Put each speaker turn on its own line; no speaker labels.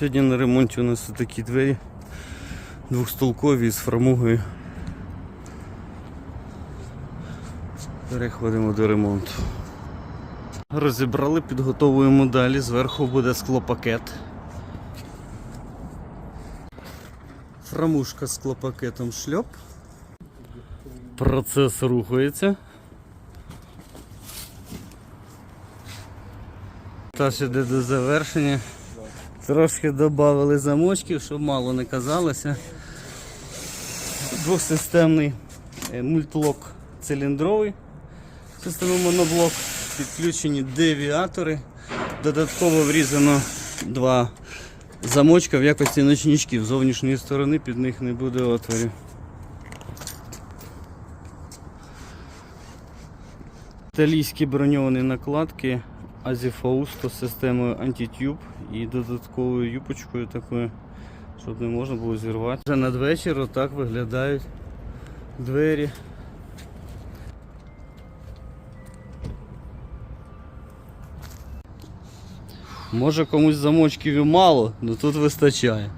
Сьогодні на ремонті у нас такі двері двохстолкові з фрамугою. Переходимо до ремонту. Розібрали, підготовуємо далі. Зверху буде склопакет. Фрамушка з склопакетом шльоп. Процес рухається. Таж іде до завершення. Трошки додали замочків, щоб мало не казалося. Двохсистемний е, мультлок циліндровий. Система моноблок. Підключені девіатори. Додатково врізано два замочка в якості ночничків. З зовнішньої сторони під них не буде отворів. Італійські броньовані накладки Азіфауsto з системою антитюб і додатковою юпочкою такою, щоб не можна було зірвати. Вже надвечір отак виглядають двері. Може комусь замочків і мало, але тут вистачає.